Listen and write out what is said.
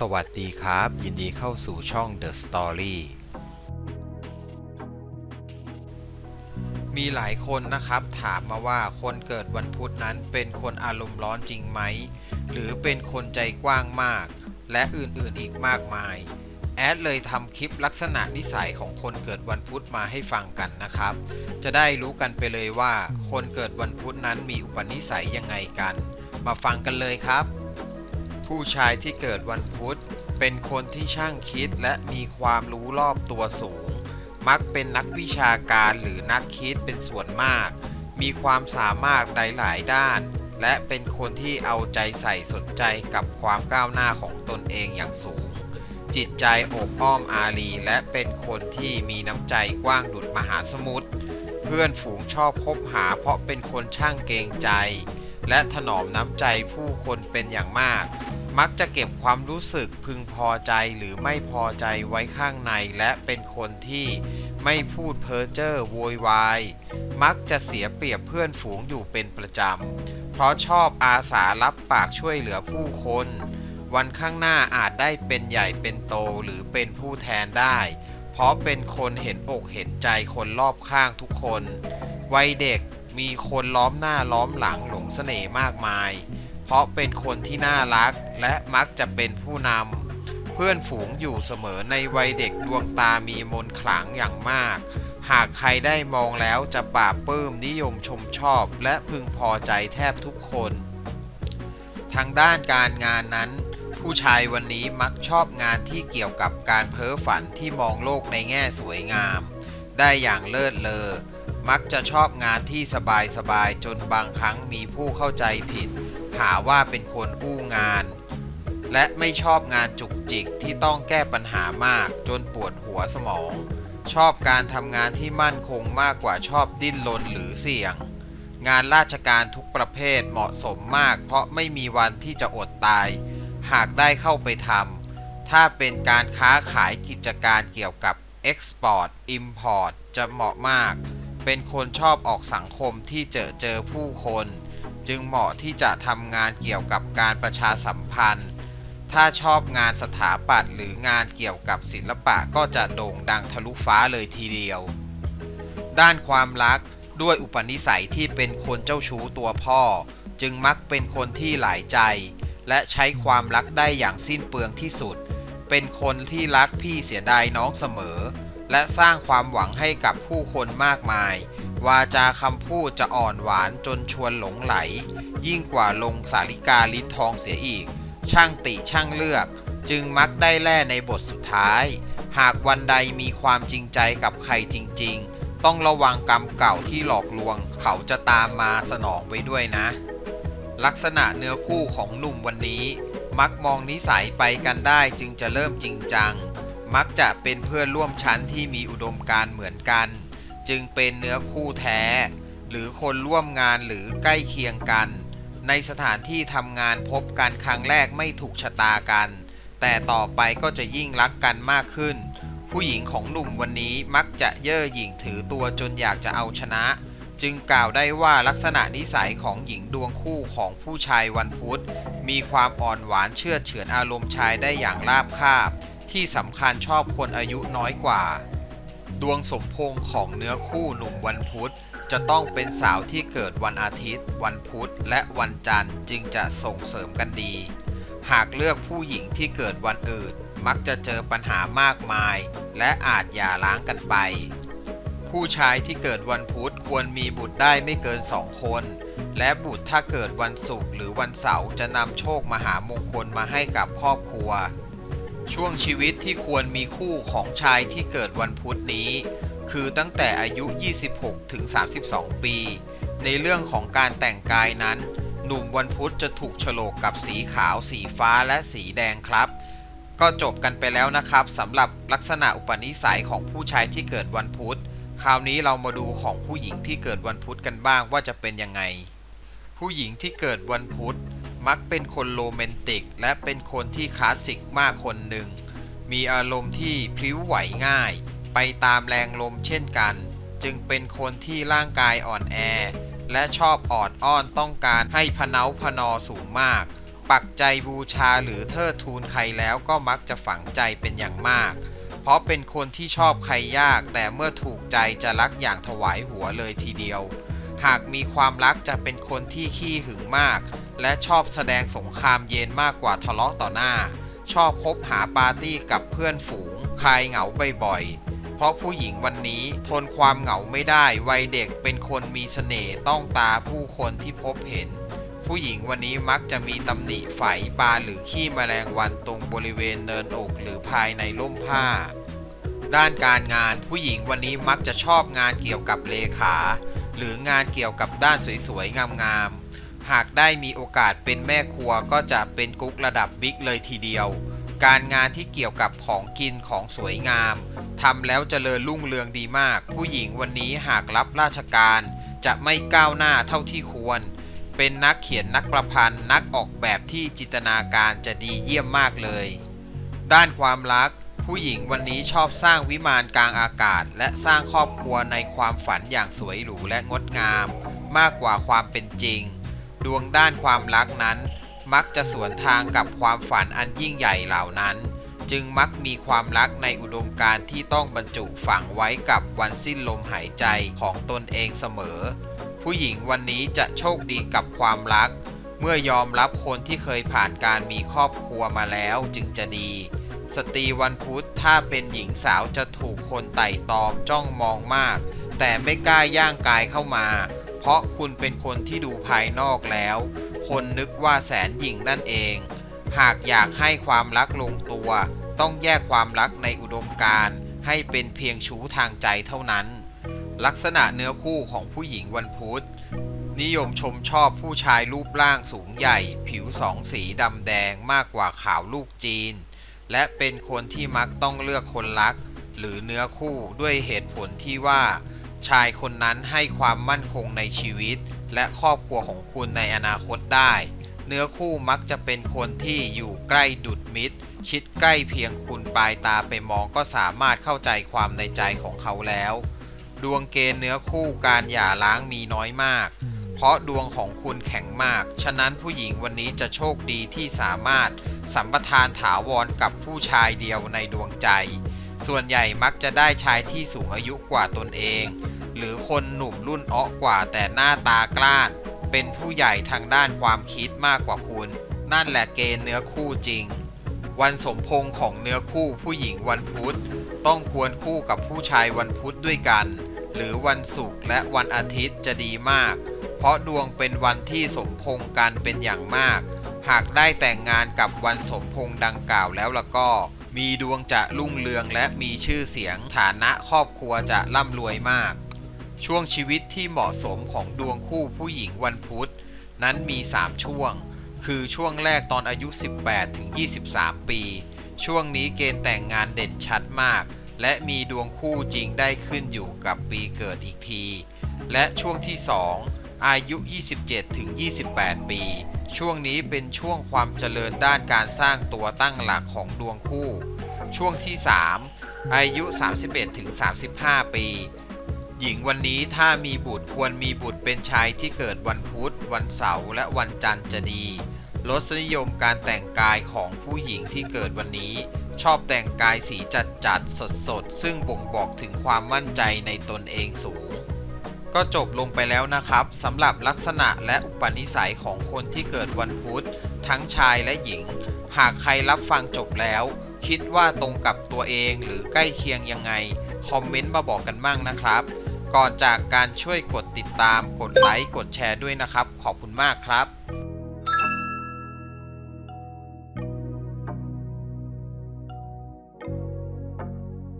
สวัสดีครับ ยินดีเข้าสู่ช่อง The Story มีหลายคนนะครับถามมาว่าคนเกิดวันพุธนั้นเป็นคนอารมณ์ร้อนจริงไหม หรือเป็นคนใจกว้างมาก และอื่นๆอีกมากมาย แอดเลยทำคลิปลักษณะนิสัยของคนเกิดวันพุธมาให้ฟังกันนะครับ จะได้รู้กันไปเลยว่า คนเกิดวันพุธนั้นมีอุปนิสัยยังไงกัน มาฟังกันเลยครับ ผู้ชายที่เกิดวันพุธ เป็นคนที่ช่างคิดและมีความรู้รอบตัวสูง มักเป็นนักวิชาการหรือนักคิดเป็นส่วนมาก มีความสามารถหลาย ๆ ด้าน และเป็นคนที่เอาใจใส่สนใจกับความก้าวหน้าของตนเองอย่างสูง จิตใจอบอ้อมอารีและเป็นคนที่มีน้ำใจกว้างดุจมหาสมุทรเพื่อนฝูงชอบคบหาเพราะเป็นคนช่างเกรงใจ และถนอมน้ำใจผู้คนเป็นอย่างมาก มักจะเก็บความรู้สึกพึงพอใจหรือไม่พอใจไว้ข้างในและเป็นคนที่ไม่พูดเพ้อเจ้อโวยวาย มักจะเสียเปรียบเพื่อนฝูงอยู่เป็นประจำ เพราะชอบอาสารับปากช่วยเหลือผู้คน วันข้างหน้าอาจได้เป็นใหญ่เป็นโตหรือเป็นผู้แทนได้ เพราะเป็นคนเห็นอกเห็นใจคนรอบข้างทุกคน วัยเด็กมีคนล้อมหน้าล้อมหลังหลงเสน่ห์มากมาย ราะเป็นคนที่น่ารักและมักจะเป็นผู้นำ เพื่อนฝูงอยู่เสมอในวัยเด็กดวงตามีมนขลังอย่างมาก หากใครได้มองแล้วจะปราบปื้มนิยมชมชอบ และพึงพอใจแทบทุกคน ทางด้านการงานนั้น ผู้ชายวันนี้มักชอบงานที่เกี่ยวกับการเพ้อฝันที่มองโลกในแง่สวยงาม ได้อย่างเลิศเลอ มักจะชอบงานที่สบายๆจนบางครั้งมีผู้เข้าใจผิด หาว่าเป็นคนอู้งาน และไม่ชอบงานจุกจิกที่ต้องแก้ปัญหามากจนปวดหัวสมอง ชอบการทำงานที่มั่นคงมากกว่าชอบดิ้นรนหรือเสี่ยง งานราชการทุกประเภทเหมาะสมมาก เพราะไม่มีวันที่จะอดตาย หากได้เข้าไปทำถ้าเป็นการค้าขายกิจการเกี่ยวกับ Export Import จะเหมาะมาก เป็นคนชอบออกสังคมที่เจอเจอผู้คน จึงเหมาะที่จะทำงานเกี่ยวกับการประชาสัมพันธ์ ถ้าชอบงานสถาปัตย์หรืองานเกี่ยวกับศิลปะก็จะโด่งดังทะลุฟ้าเลยทีเดียว ด้านความรักด้วยอุปนิสัยที่เป็นคนเจ้าชู้ตัวพ่อ จึงมักเป็นคนที่หลายใจ และใช้ความรักได้อย่างสิ้นเปลืองที่สุด เป็นคนที่รักพี่เสียดายน้องเสมอ และสร้างความหวังให้กับผู้คนมากมาย วาจาคำพูดจะอ่อนหวานจนชวนหลงไหล ยิ่งกว่าลงสาริกาลิ้นทองเสียอีก ช่างติช่างเลือก จึงมักได้แล่ในบทสุดท้าย หากวันใดมีความจริงใจกับใครจริง ๆ ต้องระวังกรรมเก่าที่หลอกลวง เขาจะตามมาสนองไว้ด้วยนะ ลักษณะเนื้อคู่ของหนุ่มวันนี้ มักมองนิสัยไปกันได้จึงจะเริ่มจริงจัง มักจะเป็นเพื่อนร่วมชั้นที่มีอุดมการเหมือนกัน จึงเป็นเนื้อคู่แท้ หรือคนร่วมงานหรือใกล้เคียงกัน ในสถานที่ทำงานพบกันครั้งแรกไม่ถูกชะตากัน แต่ต่อไปก็จะยิ่งรักกันมากขึ้น ผู้หญิงของหนุ่มวันนี้มักจะเย่อหยิ่งถือตัวจนอยากจะเอาชนะ จึงกล่าวได้ว่าลักษณะนิสัยของหญิงดวงคู่ของผู้ชายวันพุธ มีความอ่อนหวานเชื่อเฉือนอารมณ์ชายได้อย่างราบคาบ ที่สำคัญชอบคนอายุน้อยกว่า ดวงสมพงษ์ของเนื้อคู่หนุ่มวันพุธ จะต้องเป็นสาวที่เกิดวันอาทิตย์ วันพุธ และวันจันทร์จึงจะส่งเสริมกันดี หากเลือกผู้หญิงที่เกิดวันอื่น มักจะเจอปัญหามากมาย และอาจหย่าร้างกันไป ผู้ชายที่เกิดวันพุธควรมีบุตรได้ไม่เกินสองคน และบุตรถ้าเกิดวันศุกร์หรือวันเสาร์จะนำโชคมหามงคลมาให้กับครอบครัว ช่วงชีวิตที่ควรมีคู่ของชายที่เกิดวันพุธนี้ คือตั้งแต่อายุ 26 ถึง 32 ปี ในเรื่องของการแต่งกายนั้น หนุ่มวันพุธจะถูกโฉลกกับสีขาว สีฟ้าและสีแดงครับ ก็จบกันไปแล้วนะครับสำหรับลักษณะอุปนิสัยของผู้ชายที่เกิดวันพุธ คราวนี้เรามาดูของผู้หญิงที่เกิดวันพุธกันบ้างว่าจะเป็นยังไง ผู้หญิงที่เกิดวันพุธ มักเป็นคนโรแมนติก และเป็นคนที่คลาสสิกมากคนหนึ่ง มีอารมณ์ที่พลิ้วไหวง่าย ไปตามแรงลมเช่นกัน จึงเป็นคนที่ร่างกายอ่อนแอ และชอบออดอ้อนต้องการให้พเนาพนอสูงมากปปักใจบูชาหรือเทิดทูนใครแล้วก็มักจะฝังใจเป็นอย่างมาก เพราะเป็นคนที่ชอบใครยาก แต่เมื่อถูกใจจะรักอย่างถวายหัวเลยทีเดียวหากมีความรักจะเป็นคนที่ขี้หึงมากและชอบแสดงสงครามเย็นมากกว่าทะเลาะต่อหน้า ชอบคบหาปาร์ตี้กับเพื่อนฝูง คลายเหงาบ่อยๆ เพราะผู้หญิงวันนี้ทนความเหงาไม่ได้ วัยเด็กเป็นคนมีเสน่ห์ต้องตาผู้คนที่พบเห็น ผู้หญิงวันนี้มักจะมีตำหนิไฝปลาหรือขี้แมลงวันตรงบริเวณเนินอกหรือภายในร่มผ้า ด้านการงานผู้หญิงวันนี้มักจะชอบงานเกี่ยวกับเลขา หรืองานเกี่ยวกับด้านสวยๆงามๆ หากได้มีโอกาสเป็นแม่ครัวก็จะเป็นกุ๊กระดับบิ๊กเลยทีเดียว การงานที่เกี่ยวกับของกินของสวยงามทำแล้วเจริญรุ่งเรืองดีมาก ผู้หญิงวันนี้หากรับราชการ จะไม่ก้าวหน้าเท่าที่ควร เป็นนักเขียนนักประพันธ์นักออกแบบที่จินตนาการจะดีเยี่ยมมากเลย ด้านความรัก ผู้หญิงวันนี้ชอบสร้างวิมานกลางอากาศ และสร้างครอบครัวในความฝันอย่างสวยหรูและงดงาม มากกว่าความเป็นจริง ดวงด้านความรักนั้น มักจะสวนทางกับความฝันอันยิ่งใหญ่เหล่านั้น จึงมักมีความรักในอุดมการณ์ที่ต้องบรรจุฝังไว้กับวันสิ้นลมหายใจของตนเองเสมอ ผู้หญิงวันนี้จะโชคดีกับความรัก เมื่อยอมรับคนที่เคยผ่านการมีครอบครัวมาแล้วจึงจะดีสตรีวันพุธถ้าเป็นหญิงสาวจะถูกคนไต่ตอมจ้องมองมาก แต่ไม่กล้าย่างกายเข้ามา เพราะคุณเป็นคนที่ดูภายนอกแล้ว คนนึกว่าแสนหญิงนั่นเอง หากอยากให้ความรักลงตัว ต้องแยกความรักในอุดมการณ์ให้เป็นเพียงชู้ทางใจเท่านั้น ลักษณะเนื้อคู่ของผู้หญิงวันพุธ นิยมชมชอบผู้ชายรูปร่างสูงใหญ่ ผิวสองสีดำแดงมากกว่าขาวลูกจีน และเป็นคนที่มักต้องเลือกคนรัก หรือเนื้อคู่ด้วยเหตุผลที่ว่า ชายคนนั้นให้ความมั่นคงในชีวิต และครอบครัวของคุณในอนาคตได้ เนื้อคู่มักจะเป็นคนที่อยู่ใกล้ดุดมิตร ชิดใกล้เพียงคุณปลายตาไปมองก็สามารถเข้าใจความในใจของเขาแล้ว ดวงเกณฑ์เนื้อคู่การหย่าร้างมีน้อยมาก เพราะดวงของคุณแข็งมาก ฉะนั้นผู้หญิงวันนี้จะโชคดีที่สามารถสัมปทานถาวรกับผู้ชายเดียวในดวงใจ ส่วนใหญ่มักจะได้ชายที่สูงอายุกว่าตนเอง หรือคนหนุ่มรุ่นอ้อกว่าแต่หน้าตากล้าน เป็นผู้ใหญ่ทางด้านความคิดมากกว่าคุณ นั่นแหละเกณฑ์เนื้อคู่จริง วันสมพงของเนื้อคู่ผู้หญิงวันพุธ ต้องควรคู่กับผู้ชายวันพุธด้วยกัน หรือวันศุกร์และวันอาทิตย์จะดีมาก เพราะดวงเป็นวันที่สมพงกันเป็นอย่างมาก หากได้แต่งงานกับวันสมพงดังกล่าวแล้วละก็ มีดวงจะรุ่งเรืองและมีชื่อเสียงฐานะครอบครัวจะร่ำรวยมาก ช่วงชีวิตที่เหมาะสมของดวงคู่ผู้หญิงวันพุธ นั้นมี 3 ช่วง คือช่วงแรกตอนอายุ 18ถึง23 ปี ช่วงนี้เกณฑ์แต่งงานเด่นชัดมาก และมีดวงคู่จริงได้ขึ้นอยู่กับปีเกิดอีกที และช่วงที่ 2 อายุ 27ถึง28 ปี ช่วงนี้เป็นช่วงความเจริญด้านการสร้างตัวตั้งหลักของดวงคู่ ช่วงที่ 3 อายุ 31ถึง35 ปี หญิงวันนี้ถ้ามีบุตรควรมีบุตรเป็นชายที่เกิดวันพุธ วันเสาร์และวันจันทร์จะดีรสนิยมการแต่งกายของผู้หญิงที่เกิดวันนี้ ชอบแต่งกายสีจัดจัดสดสดซึ่งบ่งบอกถึงความมั่นใจในตนเองสูง ก็จบลงไปแล้วนะครับสำหรับลักษณะและอุปนิสัยของคนที่เกิดวันพุธทั้งชายและหญิง หากใครรับฟังจบแล้ว คิดว่าตรงกับตัวเองหรือใกล้เคียงยังไง คอมเมนต์มาบอกกันบ้างนะครับ ก่อนจากการช่วยกดติดตามกดไลค์กดแชร์ด้วยนะครับ ขอบคุณมากครับ